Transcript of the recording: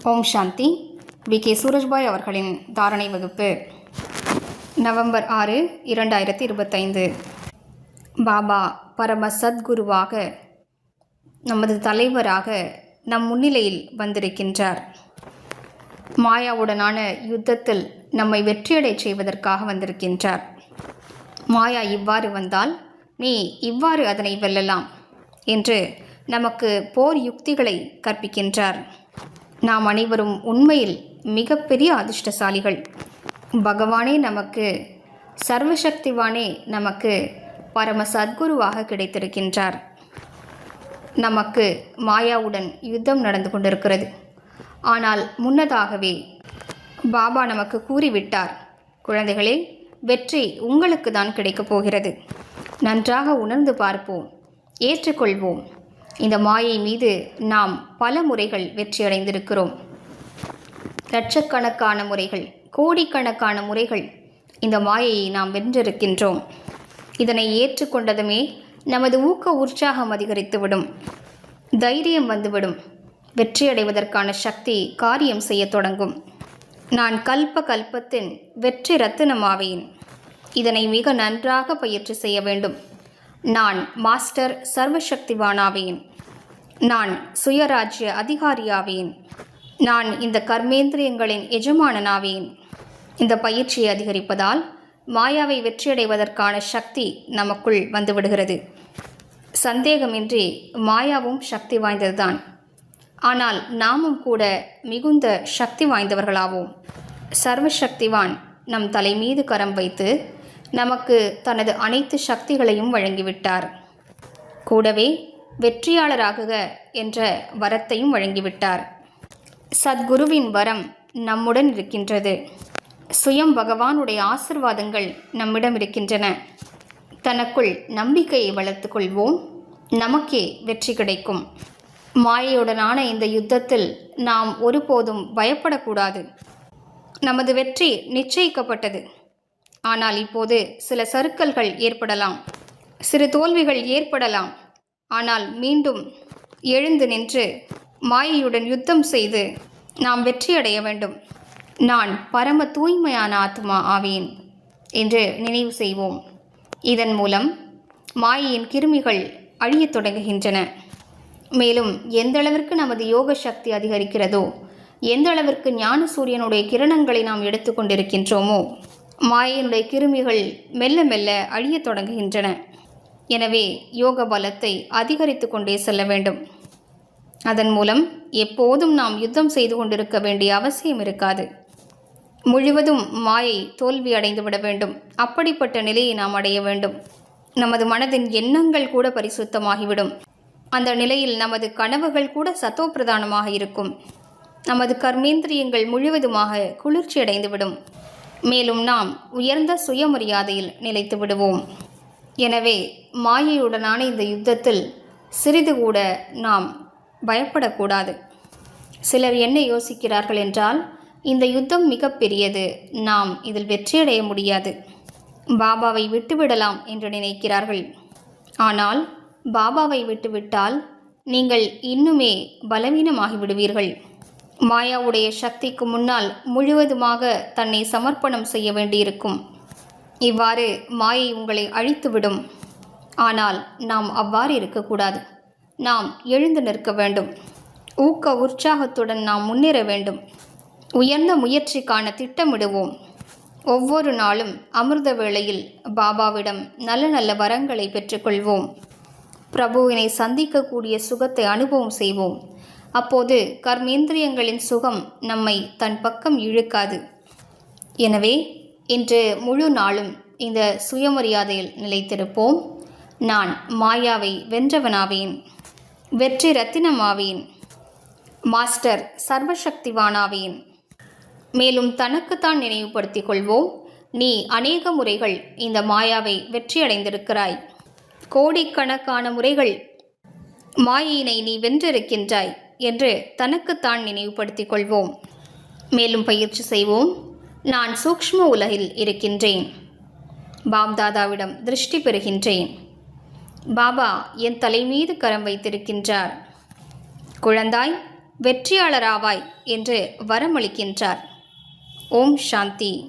ஓம் சாந்தி. V K. Surajbhai அவர்களின் தாரணை வகுப்பு. நவம்பர் ஆறு இரண்டாயிரத்தி இருபத்தைந்து. பாபா பரம சத்குருவாக நமது தலைவராக நம் முன்னிலையில் வந்திருக்கின்றார். மாயாவுடனான யுத்தத்தில் நம்மை வெற்றியடைச் செய்வதற்காக வந்திருக்கின்றார். மாயா இவ்வாறு வந்தால் நீ இவ்வாறு அதனை வெல்லலாம் என்று நமக்கு போர் யுக்திகளை கற்பிக்கின்றார். நாம் அனைவரும் உண்மையில் மிகப்பெரிய அதிர்ஷ்டசாலிகள். பகவானே நமக்கு சர்வசக்திவானே நமக்கு பரம சத்குருவாக கிடைத்திருக்கின்றார். நமக்கு மாயாவுடன் யுத்தம் நடந்து கொண்டிருக்கிறது. ஆனால் முன்னதாகவே பாபா நமக்கு கூறிவிட்டார் குழந்தைகளே வெற்றி உங்களுக்கு தான் கிடைக்கப் போகிறது. நன்றாக உணர்ந்து பார்ப்போம் ஏற்றுக்கொள்வோம். இந்த மாயை மீது நாம் பல முறைகள் வெற்றியடைந்திருக்கிறோம். லட்சக்கணக்கான முறைகள் கோடிக்கணக்கான முறைகள் இந்த மாயையை நாம் வென்றிருக்கின்றோம். இதனை ஏற்றுக்கொண்டதுமே நமது ஊக்க உற்சாகம் அதிகரித்துவிடும். தைரியம் வந்துவிடும். வெற்றியடைவதற்கான சக்தி காரியம் செய்யத் தொடங்கும். நான் கல்ப கல்பத்தின் வெற்றி ரத்தினமாவேன். இதனை மிக நன்றாக பயிற்சி செய்ய வேண்டும். நான் மாஸ்டர் சர்வசக்திவானாவேன். நான் சுயராஜ்ய அதிகாரியாவேன். நான் இந்த கர்மேந்திரியங்களின் எஜமானனாவேன். இந்த பயிற்சியை அதிகரிப்பதால் மாயாவை வெற்றியடைவதற்கான சக்தி நமக்குள் வந்துவிடுகிறது. சந்தேகமின்றி மாயாவும் சக்தி வாய்ந்ததுதான். ஆனால் நாமும் கூட மிகுந்த சக்தி வாய்ந்தவர்களாவோம். சர்வசக்திவான் நம் தலை மீது கரம் வைத்து நமக்கு தனது அனைத்து சக்திகளையும் வழங்கிவிட்டார். கூடவே வெற்றியாளராகுக என்ற வரத்தையும் வழங்கிவிட்டார். சத்குருவின் வரம் நம்முடன் இருக்கின்றது. சுயம் பகவானுடைய ஆசிர்வாதங்கள் நம்மிடம் இருக்கின்றன. தனக்குள் நம்பிக்கையை வளர்த்து கொள்வோம். நமக்கே வெற்றி கிடைக்கும். மாயையுடனான இந்த யுத்தத்தில் நாம் ஒருபோதும் பயப்படக்கூடாது. நமது வெற்றி நிச்சயிக்கப்பட்டது. ஆனால் இப்போது சில சறுக்கல்கள் ஏற்படலாம். சிறு தோல்விகள் ஏற்படலாம். ஆனால் மீண்டும் எழுந்து நின்று மாயையுடன் யுத்தம் செய்து நாம் வெற்றியடைய வேண்டும். நான் பரம தூய்மையான ஆத்மா ஆவேன் என்று நினைவு செய்வோம். இதன் மூலம் மாயையின் கிருமிகள் அழியத் தொடங்குகின்றன. மேலும் எந்த அளவிற்கு நமது யோக சக்தி அதிகரிக்கிறதோ எந்த அளவிற்கு ஞான சூரியனுடைய கிரணங்களை நாம் எடுத்துக்கொண்டிருக்கின்றோமோ மாயையினுடைய கிருமிகள் மெல்ல மெல்ல அழியத் தொடங்குகின்றன. எனவே யோக பலத்தை அதிகரித்து கொண்டே செல்ல வேண்டும். அதன் மூலம் எப்போதும் நாம் யுத்தம் செய்து கொண்டிருக்க வேண்டிய அவசியம் இருக்காது. முழுவதும் மாயை தோல்வி அடைந்து விட வேண்டும். அப்படிப்பட்ட நிலையை நாம் அடைய வேண்டும். நமது மனதின் எண்ணங்கள் கூட பரிசுத்தமாகிவிடும். அந்த நிலையில் நமது கனவுகள் கூட சத்தோப்பிரதானமாக இருக்கும். நமது கர்மேந்திரியங்கள் முழுவதுமாக குளிர்ச்சி அடைந்துவிடும் மேலும் நாம் உயர்ந்த சுயமரியாதையில் நிலைத்து விடுவோம். எனவே மாயையுடனான இந்த யுத்தத்தில் சிறிது கூட நாம் பயப்படக்கூடாது. சிலர் என்ன யோசிக்கிறார்கள் என்றால் இந்த யுத்தம் மிகப்பெரியது நாம் இதில் வெற்றியடைய முடியாது. பாபாவை விட்டுவிடலாம் என்று நினைக்கிறார்கள். ஆனால் பாபாவை விட்டுவிட்டால் நீங்கள் இன்னுமே பலவீனமாகி விடுவீர்கள் மாயாவுடைய சக்திக்கு முன்னால் முழுவதுமாக தன்னை சமர்ப்பணம் செய்ய வேண்டியிருக்கும். இவ்வாறு மாயை உங்களை அழித்துவிடும். ஆனால் நாம் அவ்வாறு இருக்கக்கூடாது. நாம் எழுந்து நிற்க வேண்டும். ஊக்க உற்சாகத்துடன் நாம் முன்னேற வேண்டும். உயர்ந்த முயற்சிக்கான திட்டமிடுவோம். ஒவ்வொரு நாளும் அமிர்த வேளையில் பாபாவிடம் நல்ல நல்ல வரங்களை பெற்றுக்கொள்வோம். பிரபுவினை சந்திக்கக்கூடிய சுகத்தை அனுபவம் செய்வோம். அப்போது கர்மேந்திரியங்களின் சுகம் நம்மை தன் பக்கம் இழுக்காது. எனவே இன்று முழு நாளும் இந்த சுயமரியாதையில் நிலைத்திருப்போம். நான் மாயாவை வென்றவனாவேன். வெற்றி ரத்தினமாவேன். மாஸ்டர் சர்வசக்திவானாவேன். மேலும் தனக்குத்தான் நினைவுபடுத்திக் கொள்வோம். நீ அநேக முறைகள் இந்த மாயாவை வெற்றியடைந்திருக்கிறாய். கோடிக்கணக்கான முறைகள் மாயினை நீ வென்றிருக்கின்றாய். என்று தனக்குத்தான் நினைவுபடுத்திக் கொள்வோம். மேலும் பயிற்சி செய்வோம். நான் சூக்ஷ்ம உலகில் இருக்கின்றேன். பாப்தாதாவிடம் திருஷ்டி பெறுகின்றேன். பாபா என் தலைமீது கரம் வைத்திருக்கின்றார். குழந்தாய் வெற்றியாளராவாய் என்று வரமளிக்கின்றார். ஓம் சாந்தி.